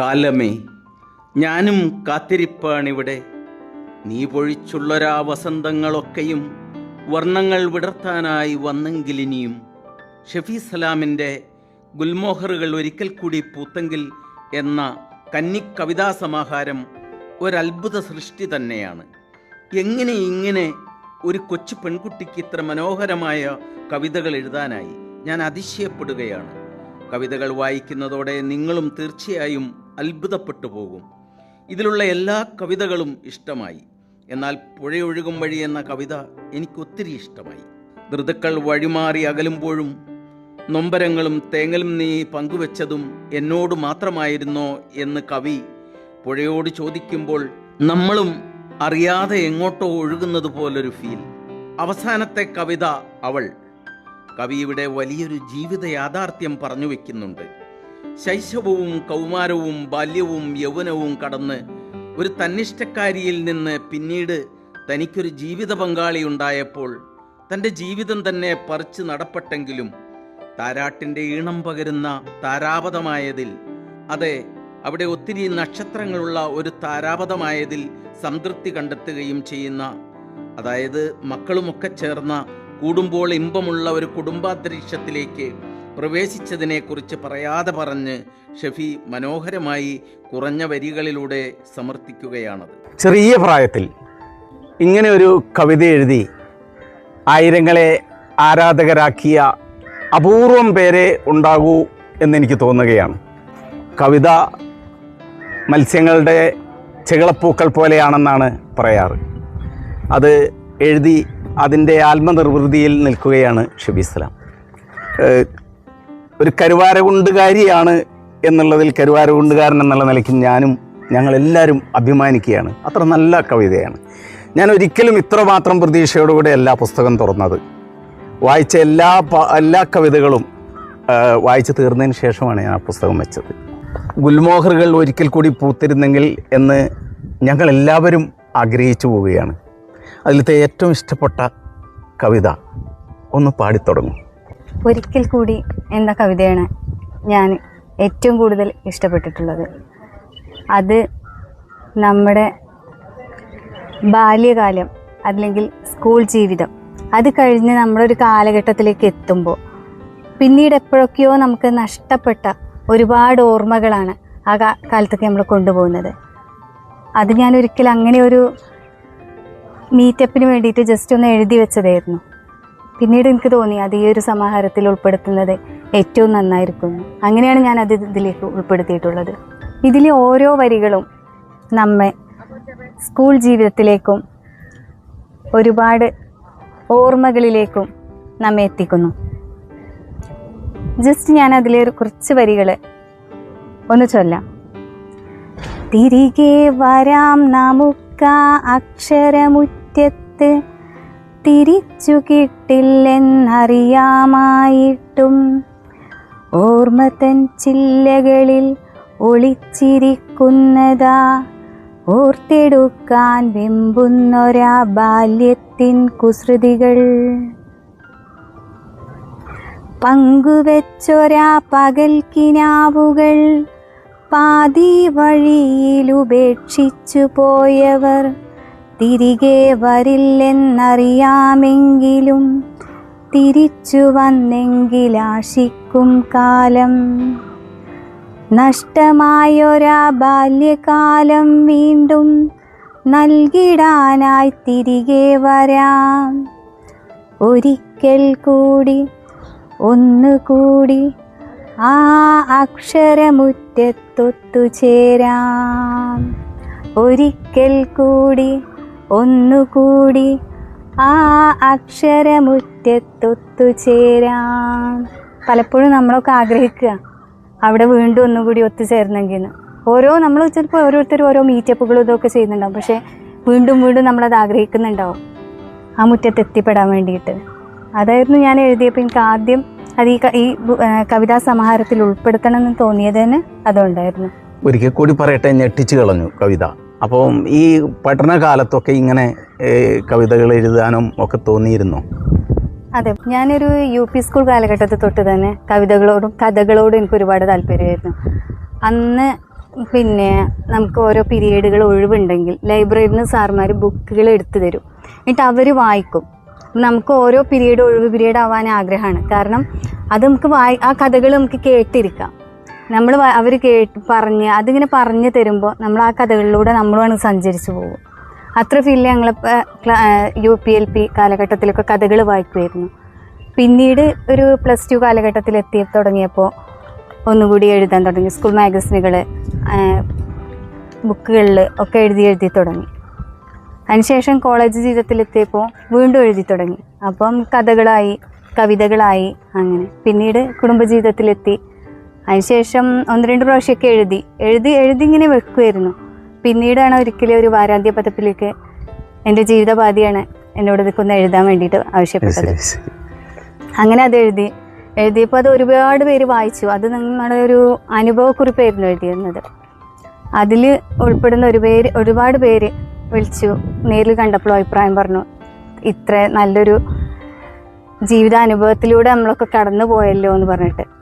കാലമേ ഞാനും കാത്തിരിപ്പാണിവിടെ നീ പൊഴിച്ചുള്ളൊരാ വസന്തങ്ങളൊക്കെയും വർണങ്ങൾ വിടർത്താനായി വന്നെങ്കിലിനിയും ഷഫീ സലാമിന്റെ ഗുൽമോഹറുകൾ ഒരിക്കൽ കൂടി പൂത്തെങ്കിൽ എന്ന കന്നി കവിതാ സമാഹാരം ഒരത്ഭുത സൃഷ്ടി തന്നെയാണ്. എങ്ങനെ ഇങ്ങനെ ഒരു കൊച്ചു പെൺകുട്ടിക്ക് ഇത്ര മനോഹരമായ കവിതകൾ എഴുതാനായി? ഞാൻ അതിശയപ്പെടുകയാണ്. കവിതകൾ വായിക്കുന്നതോടെ നിങ്ങളും തീർച്ചയായും അത്ഭുതപ്പെട്ടു പോകും ഇതിലുള്ള എല്ലാ കവിതകളും ഇഷ്ടമായി. എന്നാൽ പുഴയൊഴുകും വഴി എന്ന കവിത എനിക്കൊത്തിരി ഇഷ്ടമായി. ഋതുക്കൾ വഴിമാറി അകലുമ്പോഴും നൊമ്പരങ്ങളും തേങ്ങലും നീ പങ്കുവെച്ചതും എന്നോട് മാത്രമായിരുന്നോ എന്ന് കവി പുഴയോട് ചോദിക്കുമ്പോൾ നമ്മളും അറിയാതെ എങ്ങോട്ടോ ഒഴുകുന്നത് പോലൊരു ഫീൽ. അവസാനത്തെ കവിത അവൾ. കവി ഇവിടെ വലിയൊരു ജീവിത യാഥാർത്ഥ്യം പറഞ്ഞു വെക്കുന്നുണ്ട്. ശൈശവവും കൗമാരവും ബാല്യവും യൗവനവും കടന്ന് ഒരു തന്നിഷ്ടക്കാരിയിൽ നിന്ന് പിന്നീട് തനിക്കൊരു ജീവിത പങ്കാളി ഉണ്ടായപ്പോൾ തന്റെ ജീവിതം തന്നെ പറിച്ച് നടപ്പെട്ടെങ്കിലും താരാട്ടിന്റെ ഈണം പകരുന്ന താരാപഥമായതിൽ അതെ അവിടെ ഒത്തിരി നക്ഷത്രങ്ങളുള്ള ഒരു താരാപഥമായതിൽ സംതൃപ്തി കണ്ടെത്തുകയും ചെയ്യുന്ന അതായത് മക്കളുമൊക്കെ ചേർന്ന കൂടുമ്പോൾ ഇമ്പമുള്ള ഒരു കുടുംബാന്തരീക്ഷത്തിലേക്ക് പ്രവേശിച്ചതിനെക്കുറിച്ച് പറയാതെ പറഞ്ഞ് ഷഫി മനോഹരമായി കുറഞ്ഞ വരികളിലൂടെ സമർത്ഥിക്കുകയാണത്. ചെറിയ പ്രായത്തിൽ ഇങ്ങനെ ഒരു കവിത എഴുതി ആയിരങ്ങളെ ആരാധകരാക്കിയ അപൂർവം പേരെ ഉണ്ടാകൂ എന്നെനിക്ക് തോന്നുകയാണ്. കവിത മത്സ്യങ്ങളുടെ ചെകളപ്പൂക്കൾ പോലെയാണെന്നാണ് പറയാറ്. അത് എഴുതി അതിന്റെ ആത്മനിർവൃതിയിൽ നിൽക്കുകയാണ് ഷബീസ്ലാം ഒരു കരുവാരകുണ്ടുകാരിയാണ് എന്നുള്ളതിൽ കരുവാരകുണ്ടുകാരൻ എന്നുള്ള നിലയ്ക്ക് ഞാനും ഞങ്ങളെല്ലാവരും അഭിമാനിക്കുകയാണ്. അത്ര നല്ല കവിതയാണ്. ഞാൻ ഒരിക്കലും ഇത്രമാത്രം പ്രതീക്ഷയോടുകൂടെ എല്ലാ പുസ്തകം തുറന്നത്. വായിച്ച എല്ലാ എല്ലാ കവിതകളും വായിച്ചു തീർന്നതിന് ശേഷമാണ് ഞാൻ ആ പുസ്തകം വെച്ചത്. ഗുൽമോഹറുകൾ ഒരിക്കൽ കൂടി പൂത്തിരുന്നെങ്കിൽ എന്ന് ഞങ്ങളെല്ലാവരും ആഗ്രഹിച്ചു പോവുകയാണ്. അതിലത്തെ ഏറ്റവും ഇഷ്ടപ്പെട്ട കവിത ഒന്ന് പാടിത്തുടങ്ങും. ഒരിക്കൽ കൂടി എന്ന കവിതയാണ് ഞാൻ ഏറ്റവും കൂടുതൽ ഇഷ്ടപ്പെട്ടിട്ടുള്ളത്. അത് നമ്മുടെ ബാല്യകാലം അല്ലെങ്കിൽ സ്കൂൾ ജീവിതം അത് കഴിഞ്ഞ് നമ്മളൊരു കാലഘട്ടത്തിലേക്ക് എത്തുമ്പോൾ പിന്നീട് എപ്പോഴൊക്കെയോ നമുക്ക് നഷ്ടപ്പെട്ട ഒരുപാട് ഓർമ്മകളാണ് ആ കാലത്തൊക്കെ നമ്മൾ കൊണ്ടുപോകുന്നത്. അത് ഞാൻ ഒരിക്കലും അങ്ങനെ ഒരു മീറ്റപ്പിന് വേണ്ടിയിട്ട് ജസ്റ്റ് ഒന്ന് എഴുതി വെച്ചതായിരുന്നു. പിന്നീട് എനിക്ക് തോന്നി അത് ഈ ഒരു സമാഹാരത്തിൽ ഉൾപ്പെടുത്തുന്നത് ഏറ്റവും നന്നായിരിക്കും. അങ്ങനെയാണ് ഞാൻ അത് ഇതിലേക്ക് ഉൾപ്പെടുത്തിയിട്ടുള്ളത്. ഇതിലെ ഓരോ വരികളും നമ്മെ സ്കൂൾ ജീവിതത്തിലേക്കും ഒരുപാട് ഓർമ്മകളിലേക്കും നമ്മെ എത്തിക്കുന്നു. ജസ്റ്റ് ഞാൻ അതിലെ കുറച്ച് വരികൾ ഒന്ന് ചൊല്ലാം. തിരികെ വരാം നമുക്ക അക്ഷരമുറ്റത്ത് തിരിച്ചു കിട്ടില്ലെന്നറിയാമായിട്ടും ഓർമ്മത്തൻ ചില്ലകളിൽ ഒളിച്ചിരിക്കുന്നതാ. ഓർത്തെടുക്കാൻ വെമ്പുന്നൊരാ ബാല്യത്തിൻ കുസൃതികൾ. പങ്കുവെച്ചൊരാ പകൽ കിനാവുകൾ പാതി വഴിയിലുപേക്ഷിച്ചു പോയവർ തിരികെ വരില്ലെന്നറിയാമെങ്കിലും തിരിച്ചു വന്നെങ്കിലാശിക്കും കാലം. നഷ്ടമായൊരാ ബാല്യകാലം വീണ്ടും നൽകിടാനായി തിരികെ വരാം. ഒരിക്കൽ കൂടി ഒന്നുകൂടി ആ അക്ഷരമുറ്റത്തൊത്തുചേരാം ഒരിക്കൽ കൂടി ഒന്നുകൂടി ആ അക്ഷരമുറ്റത്തൊത്തുചേരാം. പലപ്പോഴും നമ്മളൊക്കെ ആഗ്രഹിക്കുക അവിടെ വീണ്ടും ഒന്നുകൂടി ഒത്തുചേർന്നെങ്കിൽ ഓരോ നമ്മൾ ചിലപ്പോൾ ഓരോരുത്തരും ഓരോ മീറ്റപ്പുകളും ഇതൊക്കെ ചെയ്യുന്നുണ്ടാവും. പക്ഷേ വീണ്ടും വീണ്ടും നമ്മളത് ആഗ്രഹിക്കുന്നുണ്ടാവും ആ മുറ്റത്ത് എത്തിപ്പെടാൻ വേണ്ടിയിട്ട്. അതായിരുന്നു ഞാൻ എഴുതിയപ്പോൾ എനിക്ക് ആദ്യം അത് ഈ ഈ കവിതാ സമാഹാരത്തിൽ ഉൾപ്പെടുത്തണം എന്ന് തോന്നിയത് തന്നെ അതുണ്ടായിരുന്നു. ഒരിക്കൽ കൂടി പറയട്ടെ ഞെട്ടിച്ചു കളഞ്ഞു കവിത. അപ്പം ഈ പഠനകാലത്തൊക്കെ ഇങ്ങനെ കവിതകൾ എഴുതാനും ഒക്കെ തോന്നിയിരുന്നു? അതെ. ഞാനൊരു യു പി സ്കൂൾ കാലഘട്ടത്തിൽ തൊട്ട് തന്നെ കവിതകളോടും കഥകളോടും എനിക്ക് ഒരുപാട് താല്പര്യമായിരുന്നു. അന്ന് പിന്നെ നമുക്ക് ഓരോ പീരീഡുകൾ ഒഴിവുണ്ടെങ്കിൽ ലൈബ്രറിയിൽ നിന്ന് സാർമാർ ബുക്കുകൾ എടുത്തു തരും. എന്നിട്ട് അവർ വായിക്കും. നമുക്ക് ഓരോ പീരീഡ് ഒഴിവ് പീരീഡ് ആവാൻ ആഗ്രഹമാണ്. കാരണം അത് നമുക്ക് വായി ആ കഥകൾ നമുക്ക് കേട്ടിരിക്കാം. നമ്മൾ അവർ കേട്ട് പറഞ്ഞ് അതിങ്ങനെ പറഞ്ഞു തരുമ്പോൾ നമ്മൾ ആ കഥകളിലൂടെ നമ്മളാണ് സഞ്ചരിച്ചു പോകും അത്ര ഫീൽ ഞങ്ങളിപ്പോൾ യു പി എൽ പി കാലഘട്ടത്തിലൊക്കെ കഥകൾ വായിക്കുമായിരുന്നു പിന്നീട് ഒരു പ്ലസ് ടു കാലഘട്ടത്തിൽ എത്തി തുടങ്ങിയപ്പോൾ ഒന്നുകൂടി എഴുതാൻ തുടങ്ങി. സ്കൂൾ മാഗസിനുകൾ ബുക്കുകളിൽ ഒക്കെ എഴുതി എഴുതി തുടങ്ങി. അതിനുശേഷം കോളേജ് ജീവിതത്തിലെത്തിയപ്പോൾ വീണ്ടും എഴുതി തുടങ്ങി. അപ്പം കഥകളായി കവിതകളായി അങ്ങനെ. പിന്നീട് കുടുംബജീവിതത്തിലെത്തി അതിനുശേഷം ഒന്ന് രണ്ട് പ്രാവശ്യമൊക്കെ എഴുതി. എഴുതി എഴുതി ഇങ്ങനെ വെക്കുമായിരുന്നു പിന്നീടാണ് ഒരിക്കലും ഒരു വാരാന്ത്യ പദത്തിലേക്ക് എന്റെ ജീവിതപാതിയാണ് എന്നോട് ഇതൊക്കെ എഴുതാൻ വേണ്ടിയിട്ട് ആവശ്യപ്പെട്ടത്. അങ്ങനെ അത് എഴുതി. എഴുതിയപ്പോൾ അത് ഒരുപാട് പേര് വായിച്ചു. അത് നമ്മുടെ ഒരു അനുഭവക്കുറിപ്പായിരുന്നു എഴുതിയിരുന്നത്. അതിൽ ഉൾപ്പെടുന്ന ഒരു പേര് ഒരുപാട് പേര് വിളിച്ചു. നേരിൽ കണ്ടപ്പോൾ അഭിപ്രായം പറഞ്ഞു ഇത്ര നല്ലൊരു ജീവിതാനുഭവത്തിലൂടെ നമ്മളൊക്കെ കടന്നു പോയല്ലോ എന്ന് പറഞ്ഞിട്ട്.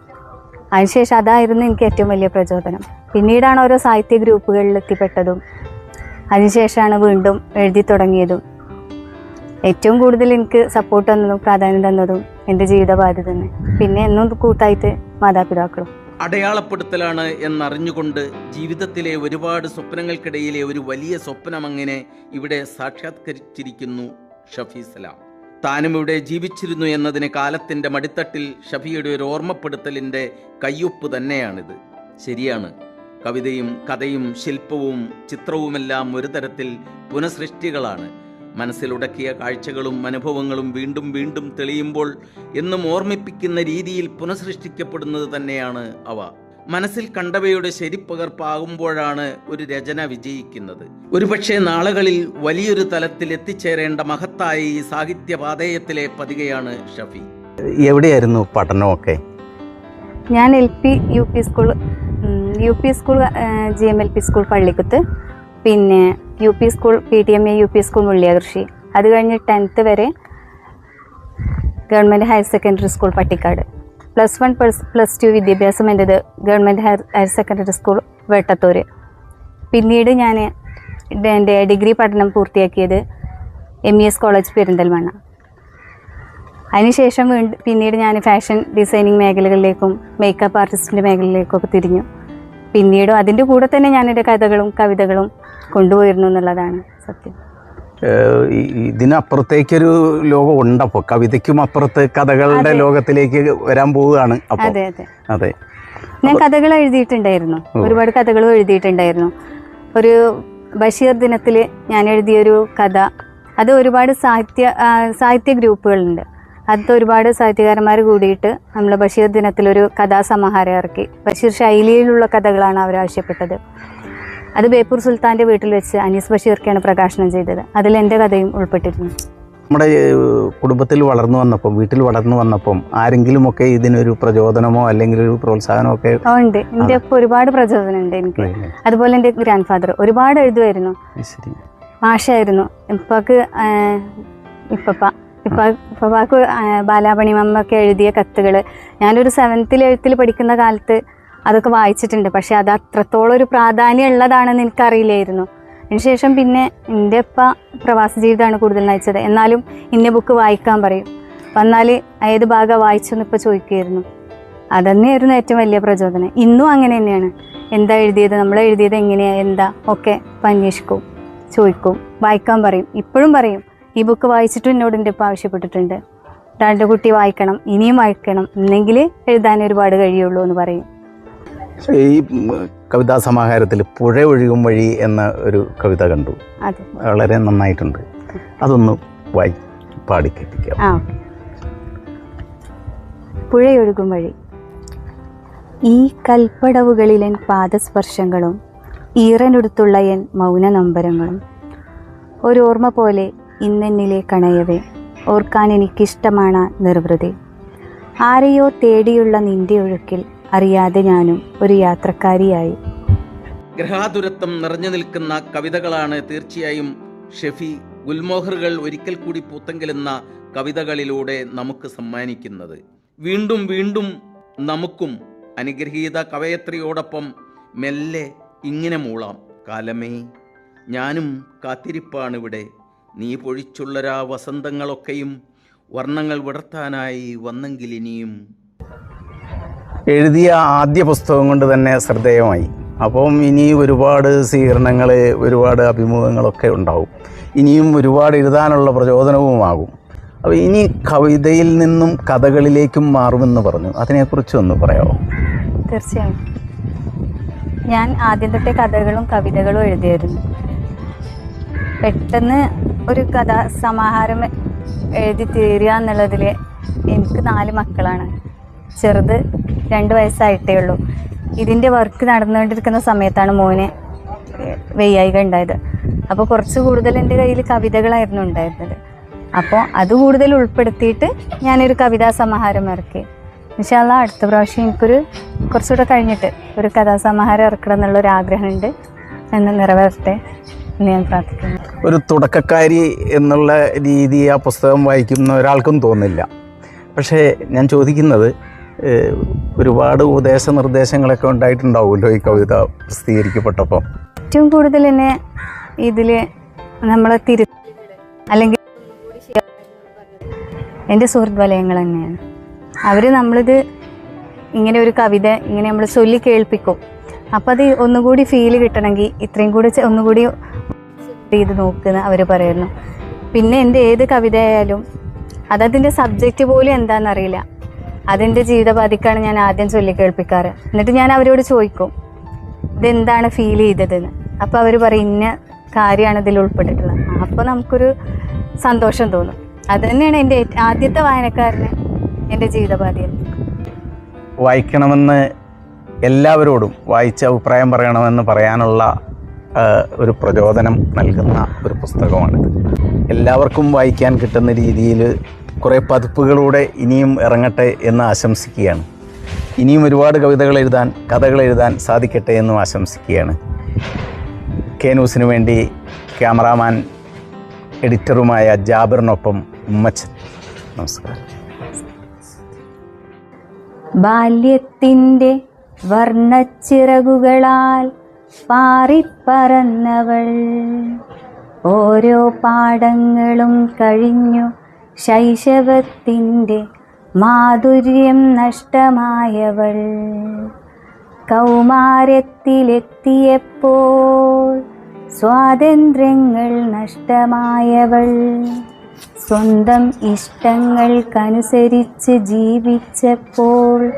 അതിനുശേഷം അതായിരുന്നു എനിക്ക് ഏറ്റവും വലിയ പ്രചോദനം. പിന്നീടാണ് ഓരോ സാഹിത്യ ഗ്രൂപ്പുകളിൽ എത്തിപ്പെട്ടതും അതിനുശേഷമാണ് വീണ്ടും എഴുതി തുടങ്ങിയതും. ഏറ്റവും കൂടുതൽ എനിക്ക് സപ്പോർട്ട് തന്നതും പ്രാധാന്യം തന്നതും എന്റെ ജീവിതപാതി തന്നെ. പിന്നെ എന്നും കൂട്ടായിട്ട് മാതാപിതാക്കളും. അടയാളപ്പെടുത്തലാണ് എന്നറിഞ്ഞുകൊണ്ട് ജീവിതത്തിലെ ഒരുപാട് സ്വപ്നങ്ങൾക്കിടയിലെ ഒരു വലിയ സ്വപ്നം അങ്ങനെ ഇവിടെ സാക്ഷാത്കരിച്ചിരിക്കുന്നു ഷഫി സലാം. താനും ഇവിടെ ജീവിച്ചിരുന്നു എന്നതിന് കാലത്തിന്റെ മടിത്തട്ടിൽ ഷഫിയുടെ ഒരു ഓർമ്മപ്പെടുത്തലിന്റെ കയ്യൊപ്പ് തന്നെയാണിത്. ശരിയാണ്. കവിതയും കഥയും ശില്പവും ചിത്രവുമെല്ലാം ഒരു തരത്തിൽ പുനഃസൃഷ്ടികളാണ്. മനസ്സിലുടക്കിയ കാഴ്ചകളും അനുഭവങ്ങളും വീണ്ടും വീണ്ടും തെളിയുമ്പോൾ എന്നും ഓർമ്മിപ്പിക്കുന്ന രീതിയിൽ പുനഃസൃഷ്ടിക്കപ്പെടുന്നത് തന്നെയാണ് അവ. മനസ്സിൽ കണ്ടവയുടെ ശരിപ്പകർപ്പാകുമ്പോഴാണ് ഒരു രചന വിജയിക്കുന്നത്. ഒരുപക്ഷെ നാളുകളിൽ വലിയൊരു തലത്തിൽ എത്തിച്ചേരേണ്ട മഹത്തായ ഈ സാഹിത്യപാതയത്തിലെ പതികയാണ് ഷഫി. എവിടെയായിരുന്നു പഠനമൊക്കെ? ഞാൻ L P U P school U P school G M L P school Pallikkuth പിന്നെ U P school P T M A U P school Mulliyakurssi. അത് കഴിഞ്ഞ് ടെൻത്ത് വരെ government higher secondary school Pattikkad. Plus one plus plus two വിദ്യാഭ്യാസം എന്റെത് government higher higher secondary school Vettathur പിന്നീട് ഞാൻ എന്റെ degree പഠനം പൂർത്തിയാക്കിയത് M E S college Perinthalmanna. അതിനുശേഷം വീണ്ടും പിന്നീട് ഞാൻ ഫാഷൻ ഡിസൈനിങ് മേഖലകളിലേക്കും മേക്കപ്പ് ആർട്ടിസ്റ്റിന്റെ മേഖലയിലേക്കും ഒക്കെ തിരിഞ്ഞു. പിന്നീടും അതിന്റെ കൂടെ തന്നെ ഞാൻ കഥകളും കവിതകളും കൊണ്ടുപോയിരുന്നു എന്നുള്ളതാണ് സത്യം. ഇതിനപ്പുറത്തേക്കൊരു ലോകം ഉണ്ടപ്പോൾ കവിതയ്ക്കും അപ്പുറത്ത് കഥകളുടെ ലോകത്തിലേക്ക് വരാൻ പോവുകയാണ് അതെ അതെ. അതെ. ഞാൻ കഥകൾ എഴുതിയിട്ടുണ്ടായിരുന്നു. ഒരുപാട് കഥകളും എഴുതിയിട്ടുണ്ടായിരുന്നു. ഒരു ബഷീർ ദിനത്തിൽ ഞാൻ എഴുതിയൊരു കഥ. അത് ഒരുപാട് സാഹിത്യ സാഹിത്യ ഗ്രൂപ്പുകളുണ്ട്. അത് ഒരുപാട് സാഹിത്യകാരന്മാർ കൂടിയിട്ട് നമ്മൾ ബഷീർ ദിനത്തിലൊരു കഥാസമാഹാരം ഇറക്കി. ബഷീർ ശൈലിയിലുള്ള കഥകളാണ് അവർ ആവശ്യപ്പെട്ടത്. അത് ബേപ്പൂർ സുൽത്താന്റെ വീട്ടിൽ വെച്ച് അനീസ് ബഷീർക്കാണ് പ്രകാശനം ചെയ്തത്. അതിൽ എന്റെ കഥയും ഉൾപ്പെട്ടിരുന്നു നമ്മുടെ കുടുംബത്തിൽ വളർന്നു വന്നപ്പം വീട്ടിൽ വളർന്നു വന്നപ്പം ആരെങ്കിലുമൊക്കെ ഇതിനൊരു പ്രചോദനമോ അല്ലെങ്കിൽ ഒരു പ്രോത്സാഹനമോ ഒക്കെ ഉണ്ട്. എന്റെ ഒപ്പം ഒരുപാട് പ്രചോദനം ഉണ്ട് എനിക്ക് അതുപോലെ എന്റെ ഗ്രാൻഡ് ഫാദർ ഒരുപാട് എഴുതുമായിരുന്നു. മാഷായിരുന്നു ഇപ്പൊക്ക് ഇപ്പപ്പ ഇപ്പൊ ഇപ്പപ്പാക്ക് ബാലാപണി മമ്മൊക്കെ എഴുതിയ കത്തുകൾ ഞാനൊരു സെവൻത്തിൽ എഴുത്തിൽ പഠിക്കുന്ന കാലത്ത് അതൊക്കെ വായിച്ചിട്ടുണ്ട്. പക്ഷെ അത് അത്രത്തോളം ഒരു പ്രാധാന്യം ഉള്ളതാണെന്ന് എനിക്കറിയില്ലായിരുന്നു. അതിനുശേഷം പിന്നെ എന്റെ ഉപ്പ പ്രവാസ ജീവിതമാണ് കൂടുതൽ നയിച്ചത്. എന്നാലും ഇന്ന ബുക്ക് വായിക്കാൻ പറയും. വന്നാൽ ഏത് ഭാഗം വായിച്ചെന്ന് ഇപ്പോൾ ചോദിക്കുമായിരുന്നു അതന്നെയായിരുന്നു ഏറ്റവും വലിയ പ്രചോദനം. ഇന്നും അങ്ങനെ തന്നെയാണ്. എന്താ എഴുതിയത് നമ്മൾ എഴുതിയത് എങ്ങനെയാണ് എന്താ ഒക്കെ ഇപ്പം അന്വേഷിക്കും ചോദിക്കും വായിക്കാൻ പറയും ഇപ്പോഴും പറയും. ഈ ബുക്ക് വായിച്ചിട്ടും എന്നോട് എന്റെ ഇപ്പം ആവശ്യപ്പെട്ടിട്ടുണ്ട്. രണ്ട് കുട്ടി വായിക്കണം ഇനിയും വായിക്കണം എന്നെങ്കിൽ എഴുതാൻ ഒരുപാട് കഴിയുള്ളൂ എന്ന് പറയും. ഈ കവിതാ സമാഹാരത്തിൽ പുഴ ഒഴുകും വഴി എന്ന ഒരു കവിത കണ്ടു. വളരെ നന്നായിട്ടുണ്ട്. അതൊന്ന് വായി പാടി ഓക്കെ പുഴയൊഴുകും വഴി. ഈ കൽപ്പടവുകളിലെൻ പാദസ്പർശങ്ങളും ഈറനെടുത്തുള്ള എൻ മൗന നമ്പരങ്ങളും ഒരോർമ്മ പോലെ ഇന്നെന്നിലെ കണയവേ ഓർക്കാൻ എനിക്കിഷ്ടമാണ് നിർവൃതി. ആരെയോ തേടിയുള്ള നിന്റെ ഒഴുക്കിൽ അറിയാതെ ഞാനും ഒരു യാത്രക്കാരിയായി. ഗ്രഹാതുരത്വം നിറഞ്ഞു നിൽക്കുന്ന കവിതകളാണ് തീർച്ചയായും ഷെഫി ഗുൽമോഹറുകൾ ഒരിക്കൽ കൂടി പൂത്തെങ്കിലെന്ന കവിതകളിലൂടെ നമുക്ക് സമ്മാനിക്കുന്നത്. വീണ്ടും വീണ്ടും നമുക്കും അനുഗ്രഹീത കവയത്രിയോടൊപ്പം മെല്ലെ ഇങ്ങനെ മൂളാം. കാലമേ ഞാനും കാത്തിരിപ്പാണിവിടെ നീ പൊഴിച്ചുള്ളരാ വസന്തങ്ങളൊക്കെയും വർണങ്ങൾ വിടർത്താനായി വന്നെങ്കിൽ ഇനിയും എഴുതിയ ആദ്യ പുസ്തകം കൊണ്ട് തന്നെ ശ്രദ്ധേയമായി. അപ്പം ഇനി ഒരുപാട് സ്വീകരണങ്ങൾ ഒരുപാട് അഭിമുഖങ്ങളൊക്കെ ഉണ്ടാവും. ഇനിയും ഒരുപാട് എഴുതാനുള്ള പ്രചോദനവുമാകും. അപ്പോൾ ഇനി കവിതയിൽ നിന്നും കഥകളിലേക്കും മാറുമെന്ന് പറഞ്ഞു. അതിനെക്കുറിച്ച് ഒന്ന് പറയാമോ? തീർച്ചയായും. ഞാൻ ആദ്യം തൊട്ടേ കഥകളും കവിതകളും എഴുതിയായിരുന്നു പെട്ടെന്ന് ഒരു കഥ സമാഹാരം എഴുതി തീരുക എന്നുള്ളതിൽ എനിക്ക് നാല് മക്കളാണ്. ചെറുത് രണ്ട് വയസ്സായിട്ടേ ഉള്ളൂ. ഇതിന്റെ വർക്ക് നടന്നുകൊണ്ടിരിക്കുന്ന സമയത്താണ് മോന് വെയ്യായിക ഉണ്ടായത്. അപ്പോൾ കുറച്ച് കൂടുതൽ എന്റെ കയ്യിൽ കവിതകളായിരുന്നു ഉണ്ടായിരുന്നത്. അപ്പോൾ അത് കൂടുതൽ ഉൾപ്പെടുത്തിയിട്ട് ഞാനൊരു കവിതാ സമാഹാരം ഇറക്കി. ഇൻഷാല്ല അടുത്ത പ്രാവശ്യം എനിക്കൊരു കുറച്ചുകൂടെ കഴിഞ്ഞിട്ട് ഒരു കഥാസമാഹാരം ഇറക്കണം എന്നുള്ളൊരു ആഗ്രഹമുണ്ട്. എന്ന് നിറവേറട്ടെ. എന്ന് ഞാൻ പ്രാർത്ഥിക്കുന്നു. ഒരു തുടക്കക്കാരി എന്നുള്ള രീതി ആ പുസ്തകം വായിക്കുന്ന ഒരാൾക്കും തോന്നില്ല. പക്ഷേ ഞാൻ ചോദിക്കുന്നത് ഒരുപാട് ഉപദേശ നിർദ്ദേശങ്ങളൊക്കെ ഉണ്ടായിട്ടുണ്ടാവുമല്ലോ ഈ കവിത പ്രസിദ്ധീകരിക്കപ്പെട്ടപ്പോൾ ഏറ്റവും കൂടുതൽ തന്നെ ഇതിൽ നമ്മൾ തിരു അല്ലെങ്കിൽ എന്റെ സുഹൃത്ത് വലയങ്ങൾ തന്നെയാണ്. അവർ നമ്മളിത് ഇങ്ങനെ ഒരു കവിത ഇങ്ങനെ നമ്മൾ ചൊല്ലി കേൾപ്പിക്കും. അപ്പം അത് ഒന്നുകൂടി ഫീൽ കിട്ടണമെങ്കിൽ ഇത്രയും കൂടി ഒന്നുകൂടി ചെയ്ത് നോക്കുന്ന അവർ പറയുന്നു. പിന്നെ എന്റെ ഏത് കവിതയായാലും അതതിന്റെ സബ്ജക്റ്റ് പോലും എന്താണെന്നറിയില്ല അതെന്റെ ജീവിതപാതിക്കാണ് ഞാൻ ആദ്യം ചൊല്ലി കേൾപ്പിക്കാറ്. എന്നിട്ട് ഞാൻ അവരോട് ചോദിക്കും ഇതെന്താണ് ഫീൽ ചെയ്തതെന്ന്? അപ്പോൾ അവർ പറയും ഇന്ന കാര്യമാണ് ഇതിൽ ഉൾപ്പെട്ടിട്ടുള്ളത്. അപ്പോൾ നമുക്കൊരു സന്തോഷം തോന്നും. അത് തന്നെയാണ് എന്റെ ആദ്യത്തെ വായനക്കാരന് എന്റെ ജീവിതപാതയിൽ വായിക്കണമെന്ന് എല്ലാവരോടും വായിച്ച അഭിപ്രായം പറയണമെന്ന് പറയാനുള്ള ഒരു പ്രചോദനം നൽകുന്ന ഒരു പുസ്തകമാണിത്. എല്ലാവർക്കും വായിക്കാൻ കിട്ടുന്ന രീതിയിൽ കുറേ പതിപ്പുകളൂടെ ഇനിയും ഇറങ്ങട്ടെ എന്ന് ആശംസിക്കുകയാണ്. ഇനിയും ഒരുപാട് കവിതകൾ എഴുതാൻ കഥകൾ എഴുതാൻ സാധിക്കട്ടെ എന്നും ആശംസിക്കുകയാണ്. കെ ന്യൂസിന് വേണ്ടി ക്യാമറാമാൻ എഡിറ്ററുമായ ജാബിറിനൊപ്പം ഉമ്മച്ചൻ. നമസ്കാരം. ബാല്യത്തിന്റെ വർണച്ചിറകുകളാൽ പാറിപ്പറന്നവൾ. ഓരോ പാടങ്ങളും കഴിഞ്ഞു. ശൈശവത്തിന്റെ മാധുര്യം നഷ്ടമായവൾ. കൗമാരത്തിലെത്തിയപ്പോൾ സ്വാതന്ത്ര്യങ്ങൾ നഷ്ടമായവൾ. സ്വന്തം ഇഷ്ടങ്ങൾക്കനുസരിച്ച് ജീവിച്ചപ്പോൾ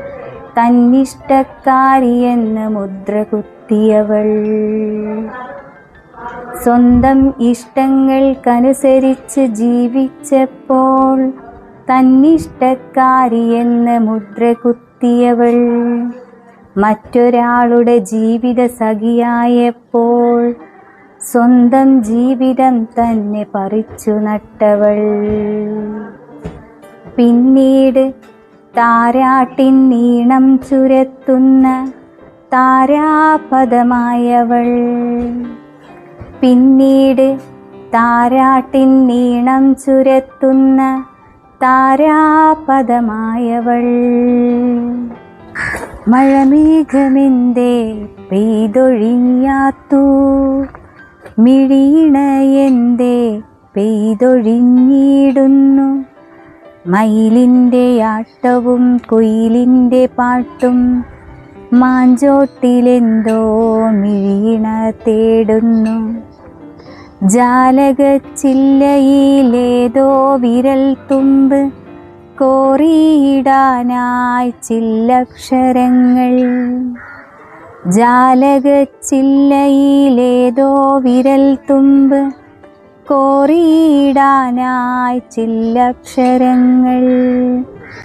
തന്നിഷ്ടക്കാരിയെന്ന് മുദ്ര കുത്തിയവൾ സ്വന്തം ഇഷ്ടങ്ങൾക്കനുസരിച്ച് ജീവിച്ചപ്പോൾ തന്നിഷ്ടക്കാരിയെന്ന് മുദ്ര കുത്തിയവൾ മറ്റൊരാളുടെ ജീവിത സഖിയായപ്പോൾ സ്വന്തം ജീവിതം തന്നെ പറിച്ചു നട്ടവൾ. പിന്നീട് താരാട്ടിൻ നീണം ചുരത്തുന്ന താരാപദമായവൾ. പിന്നീട് താരാട്ടിൻ നീണം ചുരത്തുന്ന താരാപദമായവൾ. മഴമേഘമെന്തേ പെയ്തൊഴിഞ്ഞാത്തു? മിഴിയിണയെന്തേ പെയ്തൊഴിഞ്ഞിടുന്നു? മയിലിന്റെ ആട്ടവും കുയിലിന്റെ പാട്ടും മാഞ്ചോട്ടിലെന്തോ മിഴിയിണ തേടുന്നു. ജാലകച്ചില്ലയിലേതോ വിരൽ തുമ്പ് കോറിയിടാനായി ചില്ലക്ഷരങ്ങൾ. ജാലകച്ചില്ലയിലേതോ വിരൽ തുമ്പ് കോറിയിടാനായി ചില്ലക്ഷരങ്ങൾ.